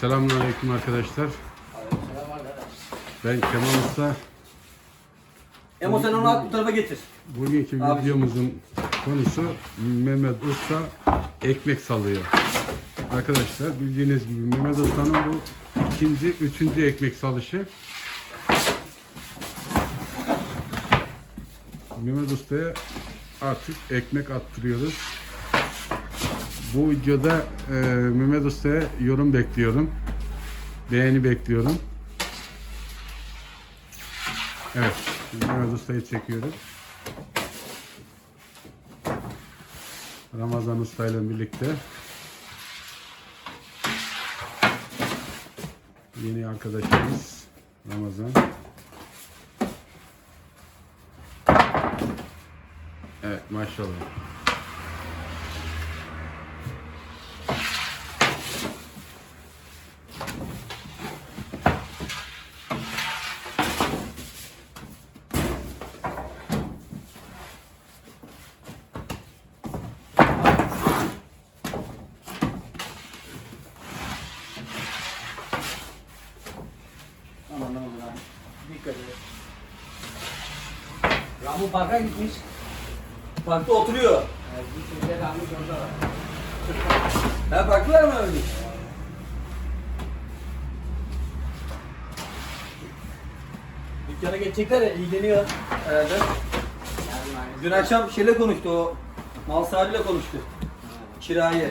Selamünaleyküm arkadaşlar. Ben Kemal Usta. Emo sen onu at bu tarafa getir. Bugünkü Abi. videomuzun konusu Mehmet Usta ekmek salıyor. Arkadaşlar bildiğiniz gibi Mehmet Usta'nın bu ikinci, üçüncü ekmek salışı. Mehmet Usta'ya artık ekmek attırıyoruz. Bu videoda e, Mehmet Usta'ya yorum bekliyorum. Beğeni bekliyorum. Evet, Mehmet Usta'yı çekiyoruz. Ramazan Usta ile birlikte yeni arkadaşımız Ramazan. Evet maşallah. Dikkat et. Ramu parka gitmiş. Parkta oturuyor. Ha parklar mı öyle? Dükkana geçecekler ya ilgileniyor herhalde. Dün akşam şeyle konuştu o. Mal sahibiyle konuştu. Kirayı.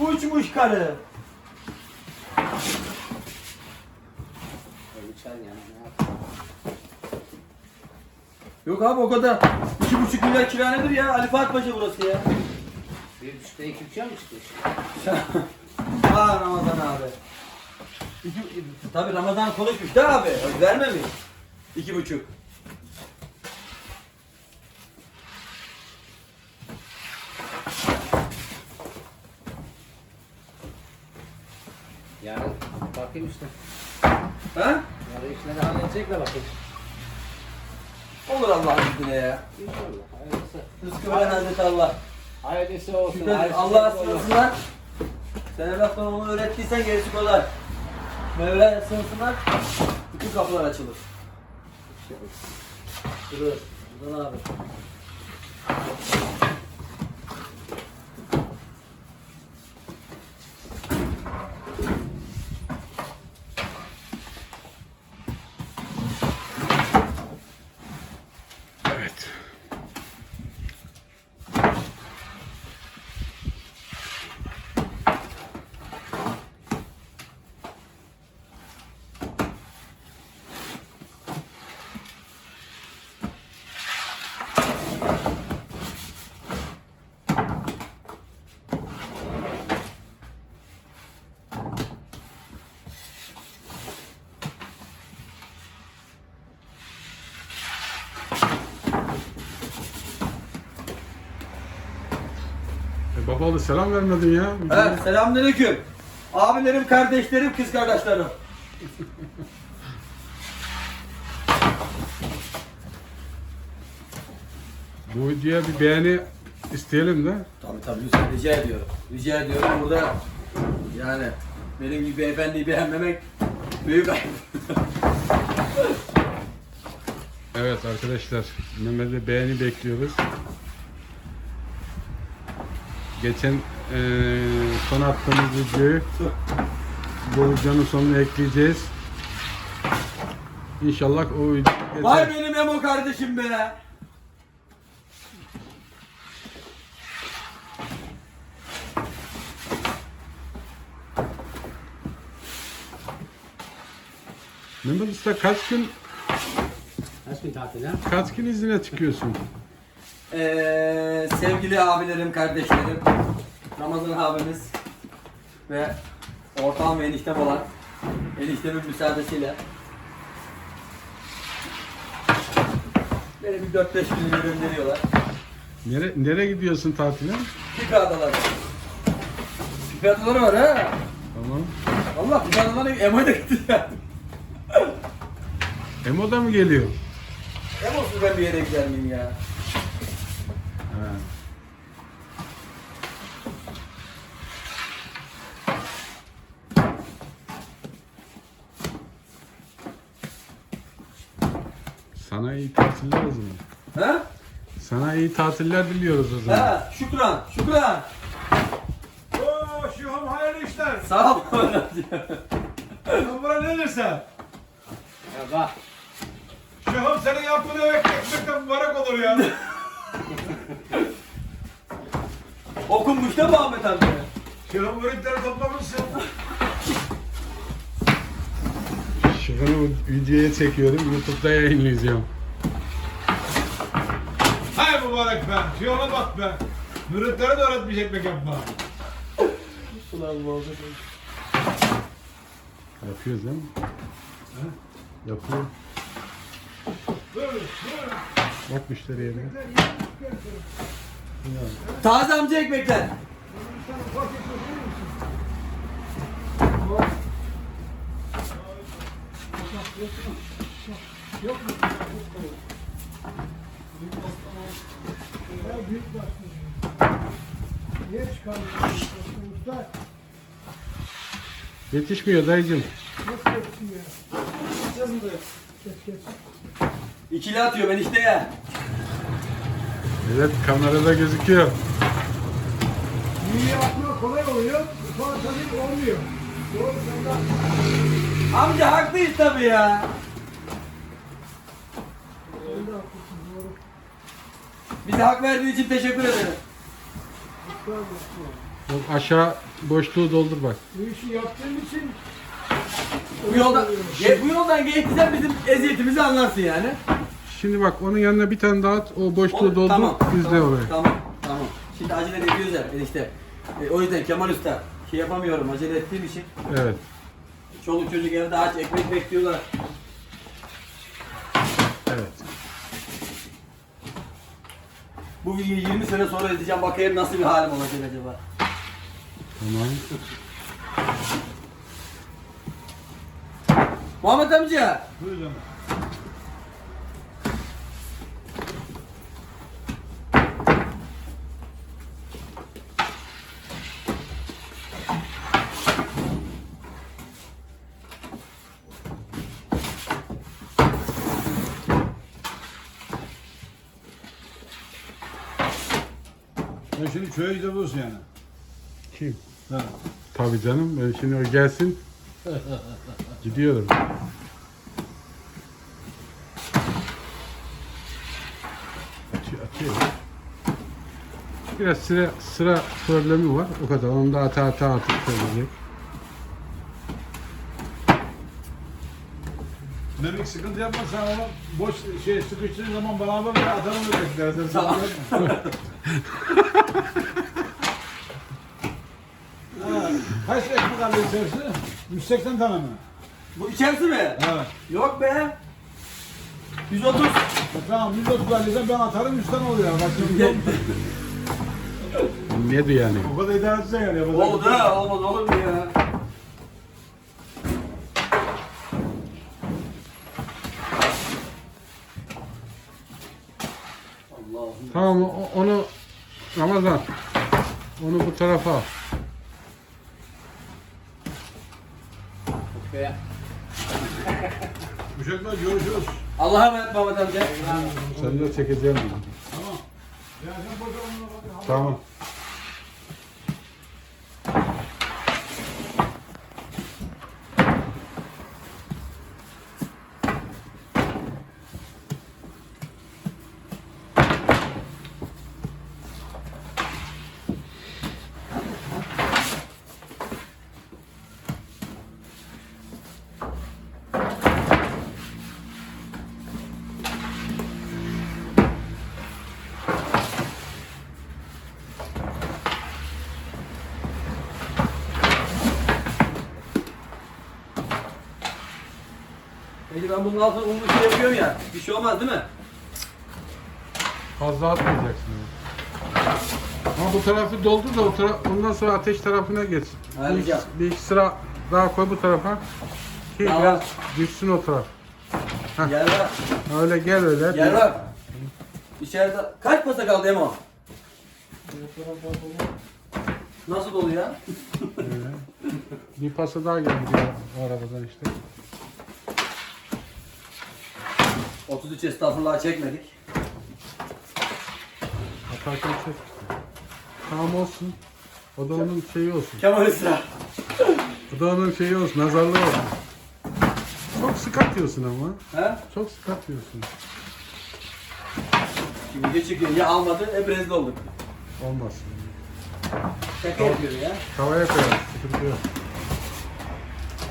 Uçmuş karı. Yok abi o kadar. İki buçuk milyar kira nedir ya? Ali Fuat Paşa burası ya. Bir buçukta iki buçuğa mı çıkmış? Aa Ramazan abi. İki, tabii Ramazan konuşmuş da abi. Vermemiş. İki buçuk. Yarın bakayım işte. Ha? Yarın işleri halledecekler bakayım. Olur Allah'ın izniyle ya. İnşallah. Hayırlısı. Rızkı veren Hazreti Allah. Hayırlısı olsun. Şükür Allah'a sığınsınlar. Sen evlatlarına onu öğrettiysen gerisi kolay. Mevla'ya sığınsınlar. Bütün kapılar açılır. Dur. Buradan abi. Evet. Babalı selam vermedin ya. Evet, selamünaleyküm. Abilerim, kardeşlerim, kız kardeşlerim. Bu videoya bir beğeni isteyelim de. Tabii tabii lütfen rica ediyorum. Rica ediyorum burada yani benim gibi beyefendiyi beğenmemek büyük ayıp. Evet arkadaşlar Mehmet'e beğeni bekliyoruz. Geçen eee son attığımız videoyu bu videonun sonuna ekleyeceğiz. İnşallah o video Vay geçer. benim Emo kardeşim be. Mehmet Usta kaç gün Kaç gün tatil ha? kaç gün izine çıkıyorsun? Ee, sevgili abilerim, kardeşlerim, Ramazan abimiz ve ortağım ve eniştem olan eniştemin müsaadesiyle beni bir 4-5 gün gönderiyorlar. Nere, nereye gidiyorsun tatile? Fikri adaları. Fikri adaları var ha. Tamam. Allah Fikri adaları Emo'ya da gitti ya. Emo da mı geliyor? Emo'suz ben bir yere gider miyim ya? Sana iyi tatiller o zaman. He? Sana iyi tatiller diliyoruz o zaman. He, şükran, şükran. Oo, şuhum hayırlı işler. Sağ ol. Sen buna ne dersen? Ya bak. Şuhum senin yaptığın ekmek mübarek olur ya. Okunmuş da Muhammed amca. Şuhum müritleri toplamışsın. Şunu videoya çekiyorum. Youtube'da yayınlayacağım. Hay mübarek be. Şuhum'a bak be. Müritlere de öğretmiş ekmek yapma. Yapıyoruz değil mi? Yapıyor. Dur dur. Bak müşteriye. Taze amca ekmekler. Yetişmiyor dayıcım. İkili atıyor ben işte ya. Evet kamerada gözüküyor. İyi atmak kolay oluyor, sonra tabii olmuyor. Doğru senden. Amca haklıyız tabii ya. Bize hak verdiğin için teşekkür ederim. O aşağı boşluğu doldur bak. Bu işi yaptığın için Bu yoldan, bu yoldan geçtiysen bizim eziyetimizi anlarsın yani. Şimdi bak onun yanına bir tane daha at. O boşluğu doldur. tamam, Yüzde tamam, oraya. Tamam, tamam. Şimdi acele ediyoruz ya işte. E, o yüzden Kemal Usta şey yapamıyorum acele ettiğim için. Evet. Çoluk çocuk evde aç ekmek bekliyorlar. Evet. Bu videoyu 20 sene sonra izleyeceğim bakayım nasıl bir halim olacak acaba. Tamam. Muhammed amca. Buyur Sen şimdi köye gidebilirsin yani. Kim? Ha. Tabii canım. Ben şimdi o gelsin. Gidiyorum. Atıyor, atıyor. Biraz sıra, sıra problemi var. O kadar. Onu da ata ata atıp söyleyecek. Memik sıkıntı yapma sen onu boş şey sıkıştığın zaman bana haber ver atarım öyle Sen Tamam. sıkıntı yapma. Ha, Kaç ekmek aldı içerisi? 180 tane mi? Bu içerisi mi? Evet. Yok be. 130. E tamam 130 alırsan ben atarım 100 tane oluyor. Bak şimdi Neydi yani? o kadar idare edeceksin yani. bir Oldu şey ha olmaz olur mu ya? Tamam o- onu Ramazan. Onu bu tarafa al. Şuraya. Uşaklar görüşürüz. Allah'a emanet Muhammed amca. Sen de çekeceğim. Tamam. Tamam. Peki ben bunun altına unlu şey yapıyorum ya. Bir şey olmaz değil mi? Fazla atmayacaksın. Ama bu tarafı doldur da o tara ondan sonra ateş tarafına geç. Bir, bir iki sıra daha koy bu tarafa. Ki Tamam. biraz düşsün o taraf. Var. Öyle gel öyle. Var. İçeride kaç pasta kaldı Emo? Nasıl dolu ya? Öyle. Bir pası daha geldi o arabadan işte. 33 estağfurullah çekmedik. Atarken çek. Tamam olsun. O da onun şeyi olsun. Kemal Isra. O da onun şeyi olsun. Nazarlığı olsun. Çok sık atıyorsun ama. He? Çok sık atıyorsun. Şimdi de çıkıyor. Ya almadı hep rezil olduk. Olmaz. Şaka yapıyor ya. Tavaya koyarız. Sıkıntı yok.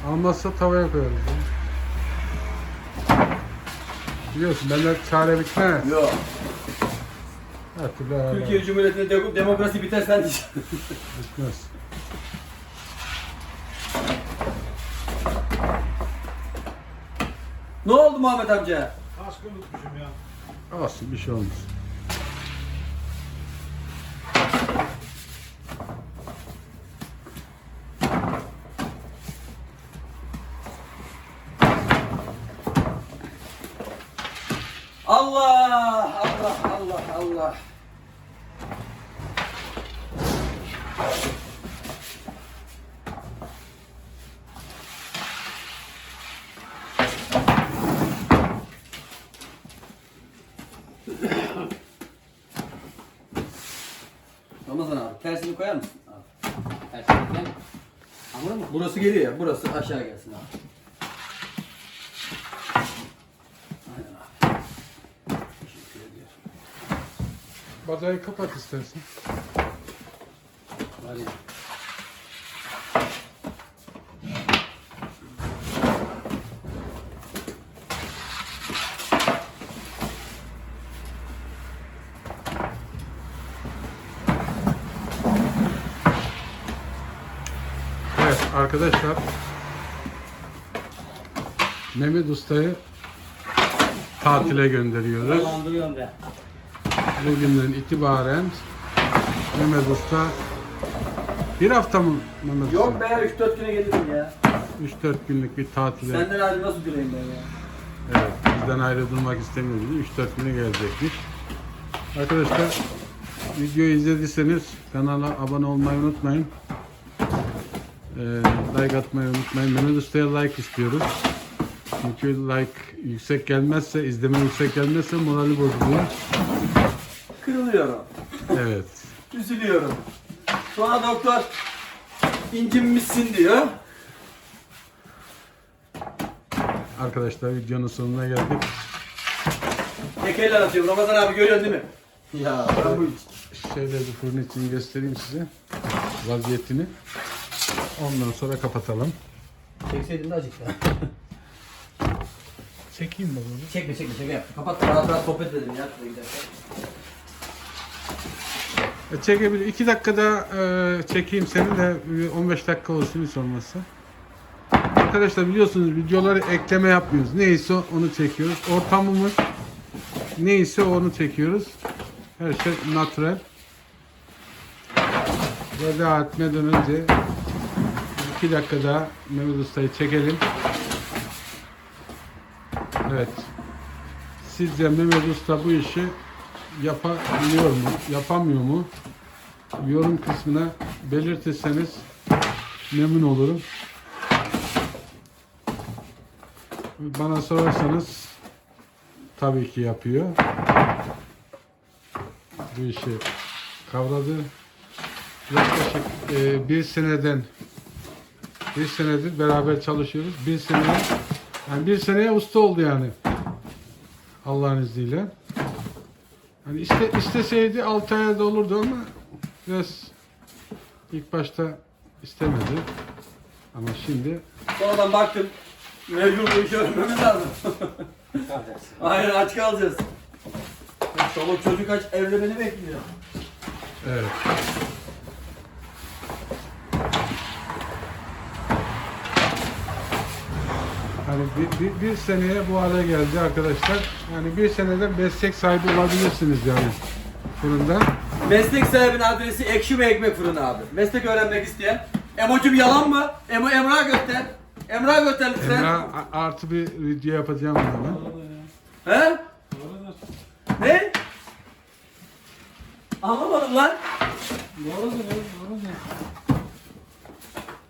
Almazsa tavaya koyarız. ya. Biliyorsun benden çare bitmez. Yok. Her türlü. Türkiye Cumhuriyeti'nde de- demokrasi biter sen diyeceksin. Bitmez. ne oldu Muhammed amca? Kaskı unutmuşum ya. Olsun bir şey olmaz. Allah! Allah! Allah! Allah! Ramazan abi tersini koyar mısın? Abi. Her şeyden. Hamur mu? Burası geliyor ya, burası aşağı gelsin abi. Aynen abi. Teşekkür ediyorum. Bacayı kapat istersen. Hadi. Evet arkadaşlar. Mehmet Usta'yı tatile gönderiyoruz. Bugünden itibaren Mehmet Usta bir hafta mı Mehmet Usta? Yok be 3-4 güne gelirim ya. 3-4 günlük bir tatile. Senden ayrı nasıl durayım ben ya? Evet, bizden ayrı durmak istemiyordu. 3-4 güne gelecekmiş. Arkadaşlar, videoyu izlediyseniz kanala abone olmayı unutmayın. Ee, like atmayı unutmayın. Mehmet Usta'ya like istiyoruz. Çünkü like yüksek gelmezse, izleme yüksek gelmezse morali bozuluyor. Kırılıyorum. Evet. Üzülüyorum. Sonra doktor incinmişsin diyor. Arkadaşlar videonun sonuna geldik. Tekeller atıyorum. Ramazan abi görüyorsun değil mi? Ya ben bu Şöyle bir fırın içini göstereyim size. Vaziyetini. Ondan sonra kapatalım. Çekseydin de acık ya. Çekeyim bakalım. Çekme çekme çekme yap. Kapat da rahat rahat sohbet edelim ya. E, Çekebilir. 2 dakikada e, çekeyim seni de e, 15 dakika olsun hiç olmazsa. Arkadaşlar biliyorsunuz videoları ekleme yapmıyoruz. Neyse onu çekiyoruz. Ortamımız neyse onu çekiyoruz. Her şey natural. Veda etmeden önce 2 dakika daha Mehmet Usta'yı çekelim. Evet. Sizce Mehmet Usta bu işi yapabiliyor mu, yapamıyor mu? Yorum kısmına belirtirseniz memnun olurum. Bana sorarsanız tabii ki yapıyor. Bu işi kavradı. Yaklaşık e, bir seneden bir senedir beraber çalışıyoruz. Bir sene yani bir seneye usta oldu yani. Allah'ın izniyle. Hani iste, isteseydi 6 aya da olurdu ama biraz ilk başta istemedi. Ama şimdi Sonradan baktım. Mecbur bu işi öğrenmemiz lazım. Aynen aç kalacağız. Çoluk çocuk aç evlenmeni bekliyor. evet. Hani bir, bir, bir seneye bu hale geldi arkadaşlar. Yani bir senede meslek sahibi olabilirsiniz yani fırında. Meslek sahibinin adresi ekşi ve ekmek fırını abi. Meslek öğrenmek isteyen. Emo'cum yalan mı? Emo Emrah göster. Emrah göster lütfen. Emrah a- artı bir video yapacağım bunu ben. He? Ne? Anlamadım lan.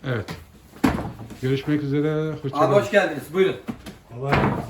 Evet. Görüşmek üzere. Hoşçakalın. Abi hoş geldiniz. Buyurun. Kolay gelsin.